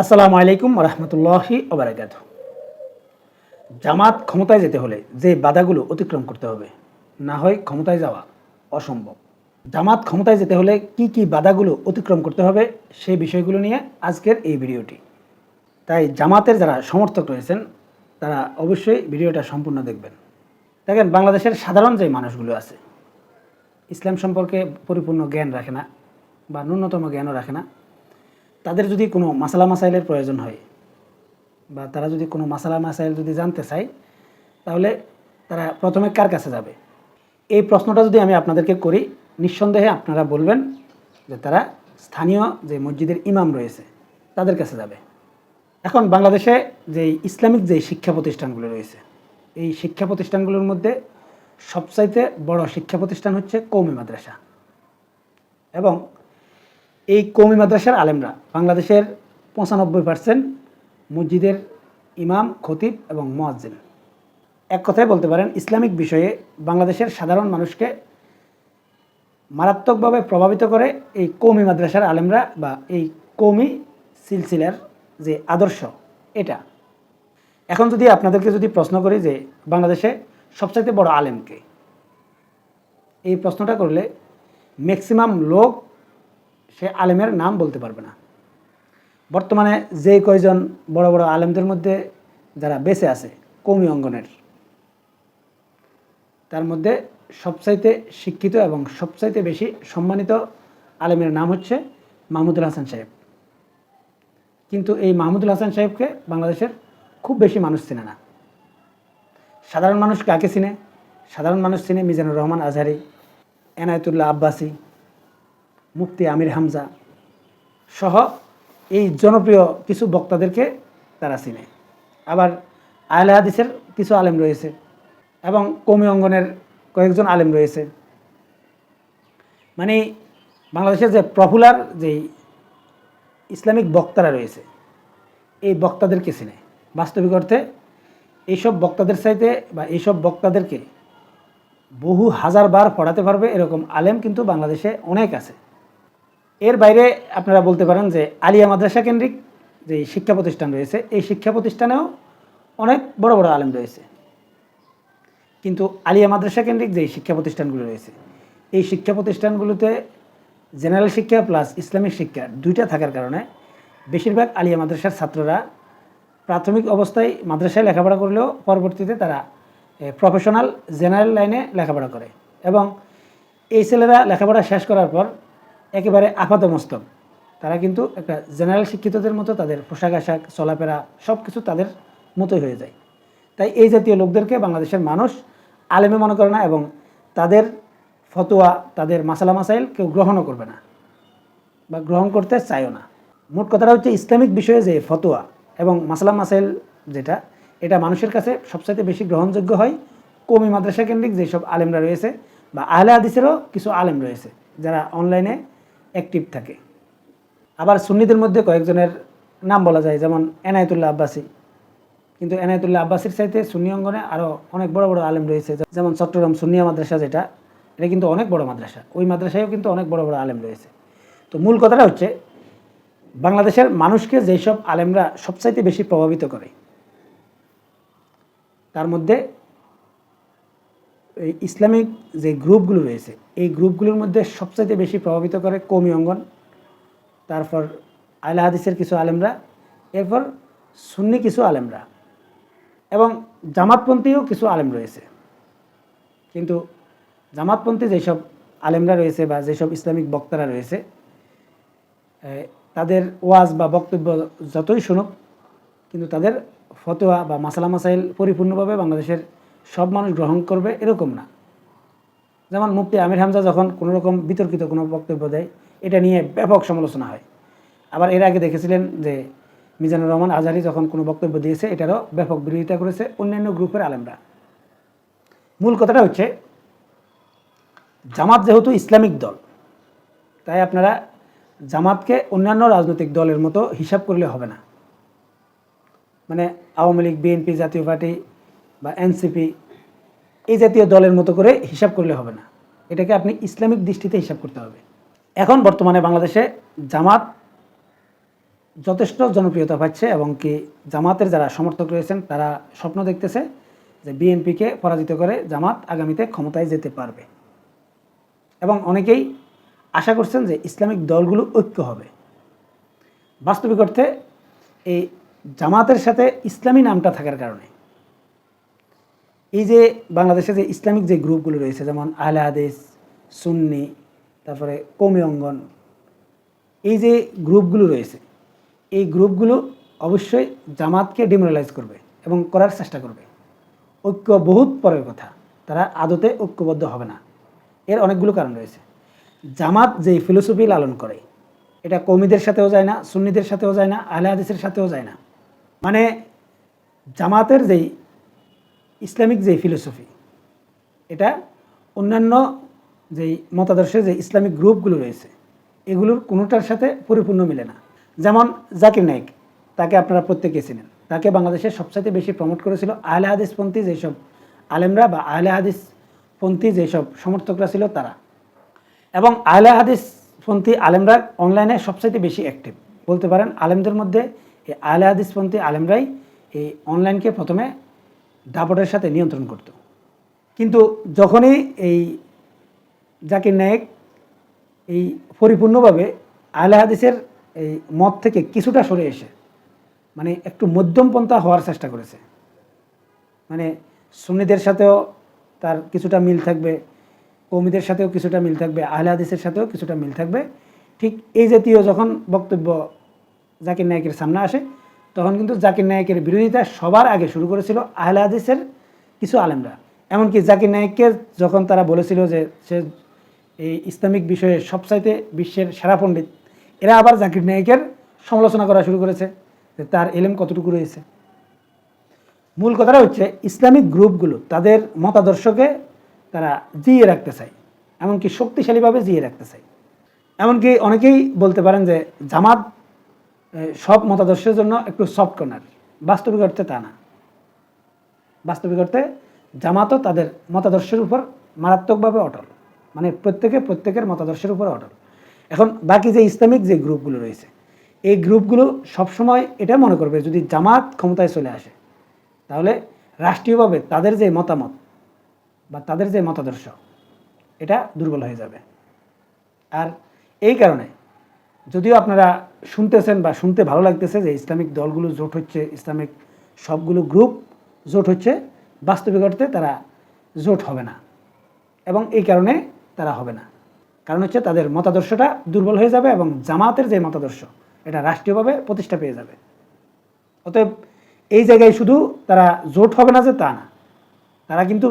আসসালামু আলাইকুম রহমতুল্লাহি ওবরাকাত জামাত ক্ষমতায় যেতে হলে যে বাধাগুলো অতিক্রম করতে হবে, না হয় ক্ষমতায় যাওয়া অসম্ভব। জামাত ক্ষমতায় যেতে হলে কি কি বাধাগুলো অতিক্রম করতে হবে সেই বিষয়গুলো নিয়ে আজকের এই ভিডিওটি। তাই জামাতের যারা সমর্থক রয়েছেন, তারা অবশ্যই ভিডিওটা সম্পূর্ণ দেখবেন। দেখেন, বাংলাদেশের সাধারণ যে মানুষগুলো আছে, ইসলাম সম্পর্কে পরিপূর্ণ জ্ঞান রাখে না বা ন্যূনতম জ্ঞানও রাখে না। তাদের যদি কোনো মাসালা মাসাইলের প্রয়োজন হয় বা তারা যদি কোনো মাসালা মাসাইল যদি জানতে চায়, তাহলে তারা প্রথমে কার কাছে যাবে? এই প্রশ্নটা যদি আমি আপনাদেরকে করি, নিঃসন্দেহে আপনারা বলবেন যে তারা স্থানীয় যে মসজিদের ইমাম রয়েছে, তাদের কাছে যাবে। এখন বাংলাদেশে যে ইসলামিক যে শিক্ষা প্রতিষ্ঠানগুলো রয়েছে, এই শিক্ষা প্রতিষ্ঠানগুলোর মধ্যে সবচাইতে বড় শিক্ষা প্রতিষ্ঠান হচ্ছে কৌমি মাদ্রাসা। এবং এই কৌমি মাদ্রাসার আলেমরা, বাংলাদেশের পঁচানব্বই পার্সেন্ট মসজিদের ইমাম, খতিব এবং মোয়াজ্জিন। এক কথায় বলতে পারেন, ইসলামিক বিষয়ে বাংলাদেশের সাধারণ মানুষকে মারাত্মকভাবে প্রভাবিত করে এই কৌমি মাদ্রাসার আলেমরা বা এই কৌমি সিলসিলার যে আদর্শ, এটা। এখন যদি আপনাদেরকে যদি প্রশ্ন করি যে বাংলাদেশে সবচাইতে বড় আলেমকে এই প্রশ্নটা করলে ম্যাক্সিমাম লোক সে আলেমের নাম বলতে পারবে না। বর্তমানে যে কয়জন বড় বড় আলেমদের মধ্যে যারা বেঁচে আছে, কৌমি অঙ্গনের, তার মধ্যে সবচাইতে শিক্ষিত এবং সবচাইতে বেশি সম্মানিত আলেমের নাম হচ্ছে মাহমুদুল হাসান সাহেব। কিন্তু এই মাহমুদুল হাসান সাহেবকে বাংলাদেশের খুব বেশি মানুষ চেনে না। সাধারণ মানুষ কাকে চিনে? সাধারণ মানুষ চিনে মিজানুর রহমান আজহারি, এনায়তুল্লাহ আব্বাসী মুফতি আমির হামজা সহ এই জনপ্রিয় কিছু বক্তাদেরকে তারা চিনে। আবার আহলে হাদিসের কিছু আলেম রয়েছে এবং কমি অঙ্গনের কয়েকজন আলেম রয়েছে। মানে বাংলাদেশের যে পপুলার যেই ইসলামিক বক্তারা রয়েছে, এই বক্তাদেরকে চিনে। বাস্তবিক অর্থে এইসব বক্তাদের চাইতে বা এইসব বক্তাদেরকে বহু হাজার বার পড়াতে পারবে এরকম আলেম কিন্তু বাংলাদেশে অনেক আছে। এর বাইরে আপনারা বলতে পারেন যে আলিয়া মাদ্রাসা কেন্দ্রিক যে শিক্ষা প্রতিষ্ঠান রয়েছে, এই শিক্ষা প্রতিষ্ঠানেও অনেক বড় বড় আলেম রয়েছে। কিন্তু আলিয়া মাদ্রাসা কেন্দ্রিক যে শিক্ষা প্রতিষ্ঠানগুলো রয়েছে, এই শিক্ষা প্রতিষ্ঠানগুলোতে জেনারেল শিক্ষা প্লাস ইসলামিক শিক্ষা দুইটা থাকার কারণে বেশিরভাগ আলিয়া মাদ্রাসার ছাত্ররা প্রাথমিক অবস্থায় মাদ্রাসায় লেখাপড়া করলেও পরবর্তীতে তারা প্রফেশনাল জেনারেল লাইনে লেখাপড়া করে। এবং এই ছেলেরা লেখাপড়া শেষ করার পর একেবারে আপাত মস্তক তারা কিন্তু একটা জেনারেল শিক্ষিতদের মতো তাদের পোশাক আশাক, চলাফেরা সব কিছু তাদের মতোই হয়ে যায়। তাই এই জাতীয় লোকদেরকে বাংলাদেশের মানুষ আলেমে মনে করে না এবং তাদের ফতোয়া, তাদের মাসালা মাসাইল কেউ গ্রহণও করবে না বা গ্রহণ করতে চায়ও না। মোট কথাটা হচ্ছে ইসলামিক বিষয়ে যে ফতোয়া এবং মাসালা মাসাইল যেটা, এটা মানুষের কাছে সবচাইতে বেশি গ্রহণযোগ্য হয় কমি মাদ্রাসা কেন্দ্রিক যেসব আলেমরা রয়েছে বা আহলে হাদিসেরও কিছু আলেম রয়েছে যারা অনলাইনে অ্যাক্টিভ থাকে। আবার সুন্নিদের মধ্যে কয়েকজনের নাম বলা যায়, যেমন এনায়তুল্লাহ আব্বাসী। কিন্তু এনায়তুল্লাহ আব্বাসীর চাইতে সুন্নি অঙ্গনে আরও অনেক বড় বড় আলেম রয়েছে যেমন চট্টগ্রাম সুন্নিয়া মাদ্রাসা যেটা, এটা কিন্তু অনেক বড় মাদ্রাসা। ওই মাদ্রাসায়ও কিন্তু অনেক বড় বড় আলেম রয়েছে। তো মূল কথাটা হচ্ছে, বাংলাদেশের মানুষকে যেসব আলেমরা সবচাইতে বেশি প্রভাবিত করে, তার মধ্যে ইসলামিক যে গ্রুপগুলো রয়েছে, এই গ্রুপগুলোর মধ্যে সবচাইতে বেশি প্রভাবিত করে কৌমি অঙ্গন, তারপর আয়লা হাদিসের কিছু আলেমরা, এরপর সুন্নি কিছু আলেমরা এবং জামাতপন্থীও কিছু আলেম রয়েছে। কিন্তু জামাতপন্থী যেসব আলেমরা রয়েছে বা যেসব ইসলামিক বক্তারা রয়েছে তাদের ওয়াজ বা বক্তব্য যতই শুনুক, কিন্তু তাদের ফতোয়া বা মাসালা মাসাইল পরিপূর্ণভাবে বাংলাদেশের সব মানুষ গ্রহণ করবে এরকম না। যেমন মুফতি আমির হামজা যখন কোনো রকম বিতর্কিত কোনো বক্তব্য দেয়, এটা নিয়ে ব্যাপক সমালোচনা হয়। আবার এর আগে দেখেছিলেন যে মিজানুর রহমান আজারি যখন কোনো বক্তব্য দিয়েছে, এটারও ব্যাপক বিরোধিতা করেছে অন্যান্য গ্রুপের আলেমরা। মূল কথাটা হচ্ছে, জামাত যেহেতু ইসলামিক দল, তাই আপনারা জামাতকে অন্যান্য রাজনৈতিক দলের মতো হিসাব করলে হবে না। মানে Awami League, BNP Jatiya Party বা এনসিপি এই জাতীয় দলের মতো করে হিসাব করলে হবে না। এটাকে আপনি ইসলামিক দৃষ্টিতে হিসাব করতে হবে। এখন বর্তমানে বাংলাদেশে জামাত যথেষ্ট জনপ্রিয়তা পাচ্ছে এবং কি জামাতের যারা সমর্থক রয়েছেন, তারা স্বপ্ন দেখতেছে যে বিএনপিকে পরাজিত করে জামাত আগামীতে ক্ষমতায় যেতে পারবে। এবং অনেকেই আশা করছেন যে ইসলামিক দলগুলো ঐক্য হবে। বাস্তবিক অর্থে এই জামাতের সাথে ইসলামী নামটা থাকার কারণে এই যে বাংলাদেশে যে ইসলামিক যে গ্রুপগুলো রয়েছে, যেমন আহলে হাদিস, সুন্নি, তারপরে কৌমি অঙ্গন, এই যে গ্রুপগুলো রয়েছে, এই গ্রুপগুলো অবশ্যই জামাতকে ডিমোরালাইজ করবে এবং করার চেষ্টা করবে। ঐক্য বহুত পরের কথা, তারা আদতে ঐক্যবদ্ধ হবে না। এর অনেকগুলো কারণ রয়েছে। জামাত যেই ফিলোসফি লালন করে, এটা কৌমিদের সাথেও যায় না, সুন্নিদের সাথেও যায় না, আহলে হাদিসের সাথেও যায় না। মানে জামাতের যেই ইসলামিক যে ফিলোসফি, এটা অন্যান্য যেই মতাদর্শের যে ইসলামিক গ্রুপগুলো রয়েছে, এগুলোর কোনোটার সাথে পরিপূর্ণ মিলে না। যেমন জাকির নাইক তাকে আপনারা প্রত্যেকে চিনেন। তাকে বাংলাদেশের সবচাইতে বেশি প্রমোট করেছিল আহলে হাদিসপন্থী যেসব আলেমরা বা আহলে হাদিসপন্থী যেসব সমর্থকরা ছিল তারা। এবং আহলে হাদিসপন্থী আলেমরা অনলাইনে সবচাইতে বেশি অ্যাক্টিভ বলতে পারেন, আলেমদের মধ্যে এই আহলে হাদিসপন্থী আলেমরাই এই অনলাইনকে প্রথমে দাপটের সাথে নিয়ন্ত্রণ করত। কিন্তু যখনই এই জাকির নায়েক এই পরিপূর্ণভাবে আহলে হাদিসের এই মত থেকে কিছুটা সরে এসে মানে একটু মধ্যমপন্থা হওয়ার চেষ্টা করেছে। মানে সুন্নিদের সাথেও তার কিছুটা মিল থাকবে, কৌমিদের সাথেও কিছুটা মিল থাকবে, আহলে হাদিসের সাথেও কিছুটা মিল থাকবে। ঠিক এই জাতীয় যখন বক্তব্য জাকির নায়কের সামনে আসে তখন কিন্তু জাকির নায়কের বিরোধিতা সবার আগে শুরু করেছিল আহলে হাদিসের কিছু আলেমরা। এমনকি জাকির নায়ককে যখন তারা বলেছিল যে সে এই ইসলামিক বিষয়ে সবচাইতে বিশ্বের সেরা পণ্ডিত, এরা আবার জাকির নায়কের সমালোচনা করা শুরু করেছে যে তার এলেম কতটুকু রয়েছে। মূল কথাটা হচ্ছে ইসলামিক গ্রুপগুলো তাদের মতাদর্শকে তারা জিয়ে রাখতে চায়, এমনকি শক্তিশালীভাবে জিয়ে রাখতে চায়। এমনকি অনেকেই বলতে পারেন যে জামাত সব মতাদর্শের জন্য একটু সফট কর্নার বাস্তবিক অর্থে তা না। বাস্তবিক অর্থে জামাতও তাদের মতাদর্শের উপর মারাত্মকভাবে অটল। মানে প্রত্যেকে প্রত্যেকের মতাদর্শের উপর অটল। এখন বাকি যে ইসলামিক যে গ্রুপগুলো রয়েছে, এই গ্রুপগুলো সবসময় এটা মনে করবে, যদি জামাত ক্ষমতায় চলে আসে, তাহলে রাষ্ট্রীয়ভাবে তাদের যে মতামত বা তাদের যে মতাদর্শ, এটা দুর্বল হয়ে যাবে। আর এই কারণে যদিও আপনারা শুনতেছেন বা শুনতে ভালো লাগতেছে যে ইসলামিক দলগুলো জোট হচ্ছে, ইসলামিক সবগুলো গ্রুপ জোট হচ্ছে, বাস্তবিক অর্থে তারা জোট হবে না। এবং এই কারণে তারা হবে না। কারণ হচ্ছে তাদের মতাদর্শটা দুর্বল হয়ে যাবে এবং জামাতের যে মতাদর্শ, এটা রাষ্ট্রীয়ভাবে প্রতিষ্ঠা পেয়ে যাবে। অতএব এই জায়গায় শুধু তারা জোট হবে না যে তা না, তারা কিন্তু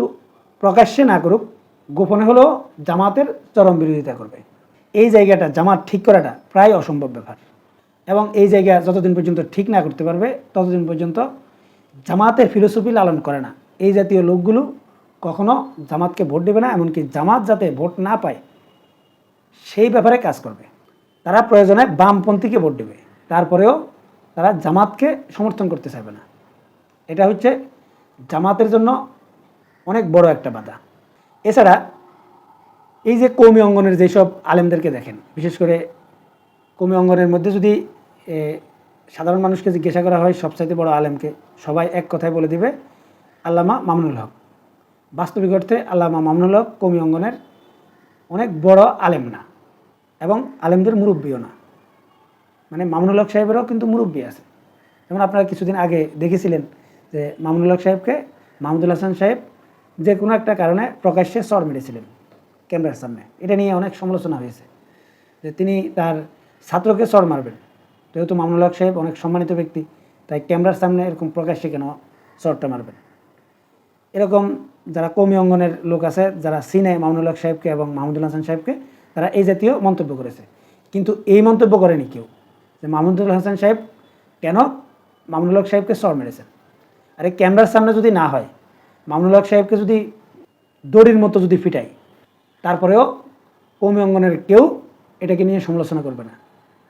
প্রকাশ্যে না করুক, গোপনে হলেও জামাতের চরম বিরোধিতা করবে। এই জায়গাটা, জামাত ঠিক করাটা প্রায় অসম্ভব ব্যাপার। এবং এই জায়গা যতদিন পর্যন্ত ঠিক না করতে পারবে, ততদিন পর্যন্ত জামাতের ফিলোসফি লালন করে না। এই জাতীয় লোকগুলো কখনো জামাতকে ভোট দেবে না, এমনকি জামাত যাতে ভোট না পায়, সেই ব্যাপারে কাজ করবে। তারা প্রয়োজনে বামপন্থীকে ভোট দেবে, তারপরেও তারা জামাতকে সমর্থন করতে চাইবে না। এটা হচ্ছে জামাতের জন্য অনেক বড় একটা বাধা। এছাড়া এই যে কৌমি অঙ্গনের যেসব আলেমদেরকে দেখেন, বিশেষ করে কৌমি অঙ্গনের মধ্যে যদি সাধারণ মানুষকে জিজ্ঞাসা করা হয় সবচাইতে বড় আলেমকে, সবাই এক কথায় বলে দিবে, আল্লামা মামনুল হক। বাস্তবিক অর্থে আল্লামা মামনুল হক কৌমি অঙ্গনের অনেক বড় আলেম না এবং আলেমদের মুরব্বীও না। মানে মামুনুল হক সাহেবেরও কিন্তু মুরব্বী আছে। যেমন আপনারা কিছুদিন আগে দেখেছিলেন যে মামুনুল হক সাহেবকে মাহমুদুল হাসান সাহেব যে কোনো একটা কারণে প্রকাশ্যে চর মেরেছিলেন। ক্যামেরার সামনে। এটা নিয়ে অনেক সমালোচনা হয়েছে যে তিনি তার ছাত্রকে চর মারবেন। যেহেতু মামুনুল হক সাহেব অনেক সম্মানিত ব্যক্তি, তাই ক্যামেরার সামনে এরকম প্রকাশ্যে কেন চরটা মারবেন? এরকম যারা কমি অঙ্গনের লোক আছে, যারা সিনে মামুনুল হক সাহেবকে এবং মাহমুদুল হাসান সাহেবকে, তারা এই জাতীয় মন্তব্য করেছে। কিন্তু এই মন্তব্য করেনি কেউ যে মাহমুদুল হাসান সাহেব কেন মামুনুল হক সাহেবকে সর মেরেছেন? আর ক্যামেরার সামনে যদি না হয়, মামুনুল হক সাহেবকে যদি দড়ির মতো যদি ফিটাই তারপরেও কৌমি অঙ্গনের কেউ এটাকে নিয়ে সমালোচনা করবে না।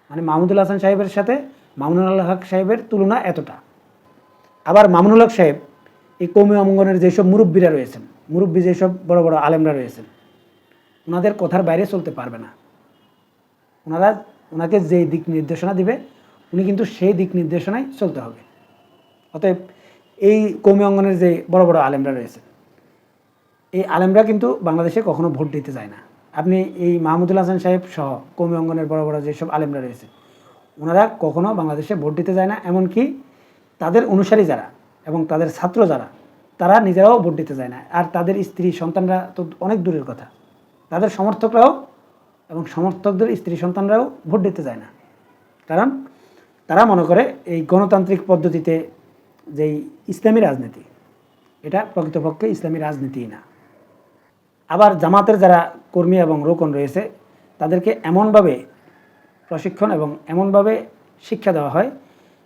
মানে মাহমুদুল হাসান সাহেবের সাথে মামুনুল হক সাহেবের তুলনা এতটা। আবার মামুনুল হক সাহেব এই কৌমি অঙ্গনের যেসব মুরব্বীরা রয়েছেন, মুরব্বী যেসব বড় বড় আলেমরা রয়েছেন, ওনাদের কথার বাইরে চলতে পারবে না। ওনারা ওনাকে যে দিক নির্দেশনা দিবে, উনি কিন্তু সেই দিক নির্দেশনায় চলতে হবে। অতএব এই কৌমি অঙ্গনের যে বড় বড় আলেমরা রয়েছে এই আলেমরা কিন্তু বাংলাদেশে কখনো ভোট দিতে যায় না। আপনি এই মাহমুদুল হাসান সাহেব সহ কৌমি অঙ্গনের বড় বড় যেসব আলেমরা রয়েছে, ওনারা কখনো বাংলাদেশে ভোট দিতে যায় না। এমনকি তাদের অনুসারী যারা এবং তাদের ছাত্র যারা, তারা নিজেরাও ভোট দিতে যায় না। আর তাদের স্ত্রী সন্তানরা তো অনেক দূরের কথা। তাদের সমর্থকরাও এবং সমর্থকদের স্ত্রী সন্তানরাও ভোট দিতে যায় না। কারণ তারা মনে করে এই গণতান্ত্রিক পদ্ধতিতে যেই ইসলামী রাজনীতি, এটা প্রকৃতপক্ষে ইসলামী রাজনীতিই না। আবার জামাতের যারা কর্মী এবং রোকন রয়েছে, তাদেরকে এমনভাবে প্রশিক্ষণ এবং এমনভাবে শিক্ষা দেওয়া হয়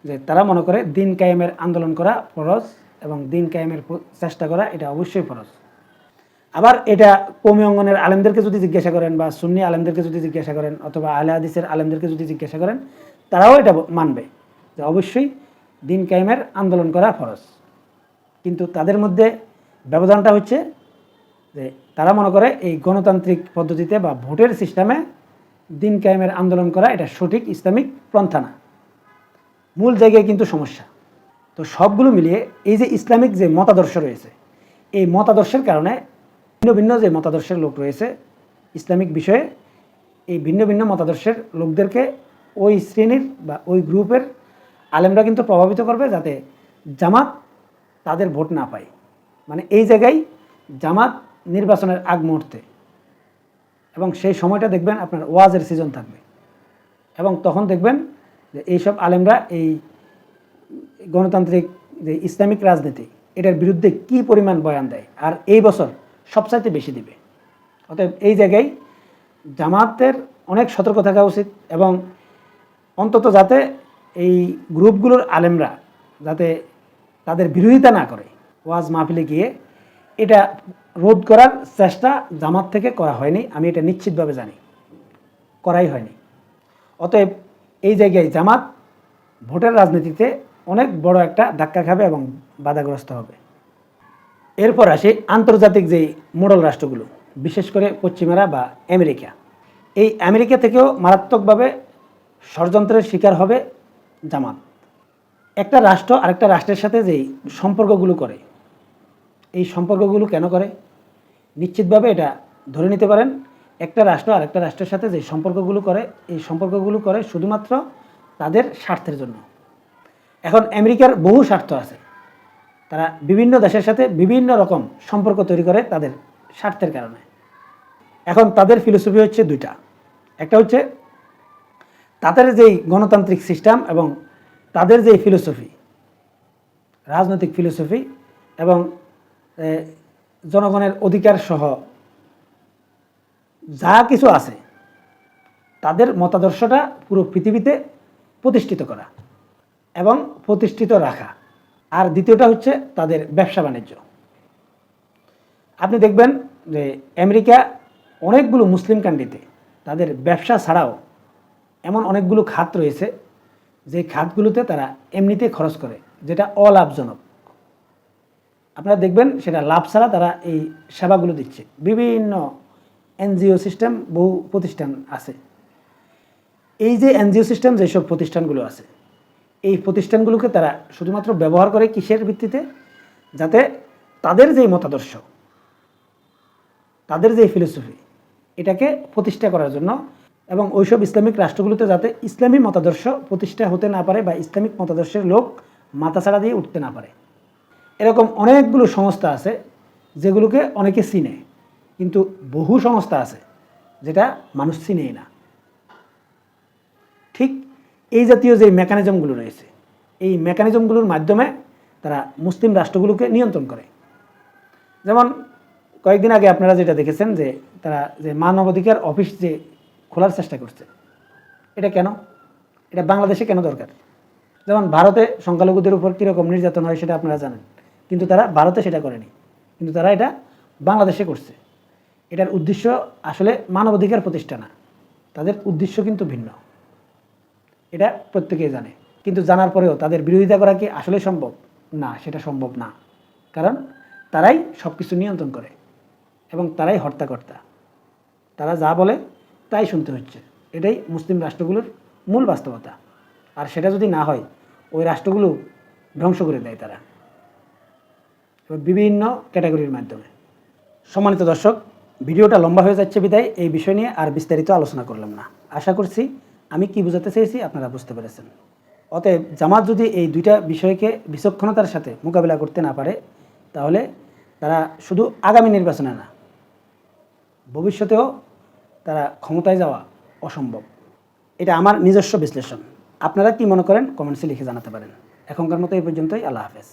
যে তারা মনে করে দিন কায়েমের আন্দোলন করা ফরজ এবং দিন কায়েমের চেষ্টা করা এটা অবশ্যই ফরজ। আবার এটা কৌমি অঙ্গনের আলেমদেরকে যদি জিজ্ঞাসা করেন বা সুন্নি আলেমদেরকে যদি জিজ্ঞাসা করেন অথবা আলে হাদিসের আলেমদেরকে যদি জিজ্ঞাসা করেন, তারাও এটা মানবে যে অবশ্যই দিন কায়েমের আন্দোলন করা ফরজ। কিন্তু তাদের মধ্যে ব্যবধানটা হচ্ছে যে তারা মনে করে এই গণতান্ত্রিক পদ্ধতিতে বা ভোটের সিস্টেমে দিন কায়েমের আন্দোলন করা এটা সঠিক ইসলামিক পন্থা না মূল জায়গায় কিন্তু সমস্যা। তো সবগুলো মিলিয়ে এই যে ইসলামিক যে মতাদর্শ রয়েছে, এই মতাদর্শের কারণে ভিন্ন ভিন্ন যে মতাদর্শের লোক রয়েছে, ইসলামিক বিষয়ে এই ভিন্ন ভিন্ন মতাদর্শের লোকদেরকে ওই শ্রেণির বা ওই গ্রুপের আলেমরা কিন্তু প্রভাবিত করবে যাতে জামাত তাদের ভোট না পায়। মানে এই জায়গায় জামাত নির্বাচনের আগ মুহূর্তে। এবং সেই সময়টা দেখবেন আপনার ওয়াজের সিজন থাকবে। এবং তখন দেখবেন যে এইসব আলেমরা এই গণতান্ত্রিক যে ইসলামিক রাজনীতি, এটার বিরুদ্ধে কি পরিমাণ বয়ান দেয় আর এই বছর সবচাইতে বেশি দিবে। অতএব এই জায়গায় জামাতের অনেক সতর্ক থাকা উচিত এবং অন্তত যাতে এই গ্রুপগুলোর আলেমরা যাতে তাদের বিরোধিতা না করে, ওয়াজ মাহফিলে গিয়ে এটা রোধ করার চেষ্টা জামাত থেকে করা হয়নি, আমি এটা নিশ্চিতভাবে জানি। করাই হয়নি। অতএব এই জায়গায় জামাত ভোটের রাজনীতিতে অনেক বড় একটা ধাক্কা খাবে এবং বাধাগ্রস্ত হবে। এরপর আসি আন্তর্জাতিক যেই মোডল রাষ্ট্রগুলো, বিশেষ করে পশ্চিমারা বা আমেরিকা। এই আমেরিকা থেকেও মারাত্মকভাবে ষড়যন্ত্রের শিকার হবে জামাত। একটা রাষ্ট্র আরেকটা রাষ্ট্রের সাথে যেই সম্পর্কগুলো করে, এই সম্পর্কগুলো কেন করে? নিশ্চিতভাবে এটা ধরে নিতে পারেন, একটা রাষ্ট্র আরেকটা রাষ্ট্রের সাথে যে সম্পর্কগুলো করে, এই সম্পর্কগুলো করে শুধুমাত্র তাদের স্বার্থের জন্য। এখন আমেরিকার বহু স্বার্থ আছে। তারা বিভিন্ন দেশের সাথে বিভিন্ন রকম সম্পর্ক তৈরি করে তাদের স্বার্থের কারণে। এখন তাদের ফিলোসফি হচ্ছে দুইটা। একটা হচ্ছে তাদের যেই গণতান্ত্রিক সিস্টেম এবং তাদের যেই ফিলোসফি রাজনৈতিক ফিলোসফি এবং জনগণের অধিকার সহ যা কিছু আছে, তাদের মতাদর্শটা পুরো পৃথিবীতে প্রতিষ্ঠিত করা এবং প্রতিষ্ঠিত রাখা। আর দ্বিতীয়টা হচ্ছে তাদের ব্যবসা বাণিজ্য। আপনি দেখবেন যে আমেরিকা অনেকগুলো মুসলিম কান্ট্রিতে তাদের ব্যবসা ছাড়াও এমন অনেকগুলো খাত রয়েছে, যে খাতগুলোতে তারা এমনিতে খরচ করে, যেটা অলাভজনক। আপনারা দেখবেন সেটা লাভ ছাড়া তারা এই সেবাগুলো দিচ্ছে। বিভিন্ন এনজিও সিস্টেম, বহু প্রতিষ্ঠান আছে। এই যে এনজিও সিস্টেম, যেসব প্রতিষ্ঠানগুলো আছে, এই প্রতিষ্ঠানগুলোকে তারা শুধুমাত্র ব্যবহার করে কিসের ভিত্তিতে? যাতে তাদের যেই মতাদর্শ, তাদের যে ফিলোসফি, এটাকে প্রতিষ্ঠা করার জন্য এবং ওইসব ইসলামিক রাষ্ট্রগুলোতে যাতে ইসলামী মতাদর্শ প্রতিষ্ঠা হতে না পারে বা ইসলামিক মতাদর্শের লোক মাথা ছাড়া দিয়ে উঠতে না পারে। এরকম অনেকগুলো সংস্থা আছে যেগুলোকে অনেকে চিনে, কিন্তু বহু সংস্থা আছে যেটা মানুষ চিনেই না। ঠিক এই জাতীয় যে মেকানিজমগুলো রয়েছে, এই মেকানিজমগুলোর মাধ্যমে তারা মুসলিম রাষ্ট্রগুলোকে নিয়ন্ত্রণ করে। যেমন কয়েকদিন আগে আপনারা যেটা দেখেছেন যে তারা যে মানবাধিকার অফিস যে খোলার চেষ্টা করছে, এটা কেন? এটা বাংলাদেশে কেন দরকার? যেমন ভারতে সংখ্যালঘুদের উপর কীরকম নির্যাতন হয় সেটা আপনারা জানেন। কিন্তু তারা ভারতে সেটা করেনি। কিন্তু তারা এটা বাংলাদেশে করছে। এটার উদ্দেশ্য আসলে মানবাধিকার প্রতিষ্ঠা না। তাদের উদ্দেশ্য কিন্তু ভিন্ন। এটা প্রত্যেকেই জানে। কিন্তু জানার পরেও তাদের বিরোধিতা করা কি আসলে সম্ভব? না, সেটা সম্ভব না। কারণ তারাই সব কিছু নিয়ন্ত্রণ করে এবং তারাই হর্তাকর্তা। তারা যা বলে তাই শুনতে হচ্ছে। এটাই মুসলিম রাষ্ট্রগুলোর মূল বাস্তবতা। আর সেটা যদি না হয়, ওই রাষ্ট্রগুলো ধ্বংস করে দেয় তারা। বিভিন্ন ক্যাটাগরির মাধ্যমে। সম্মানিত দর্শক, ভিডিওটা লম্বা হয়ে যাচ্ছে বিদায়, এই বিষয় নিয়ে আর বিস্তারিত আলোচনা করলাম না। আশা করছি আমি কি বোঝাতে চেয়েছি আপনারা বুঝতে পেরেছেন। অতএব জামাত যদি এই দুইটা বিষয়কে বিচক্ষণতার সাথে মোকাবিলা করতে না পারে, তাহলে তারা শুধু আগামী নির্বাচনে না, ভবিষ্যতেও তারা ক্ষমতায় যাওয়া অসম্ভব। এটা আমার নিজস্ব বিশ্লেষণ। আপনারা কি মনে করেন? কমেন্টসে লিখে জানাতে পারেন। এখনকার মতো এই পর্যন্তই। আল্লাহ হাফেজ।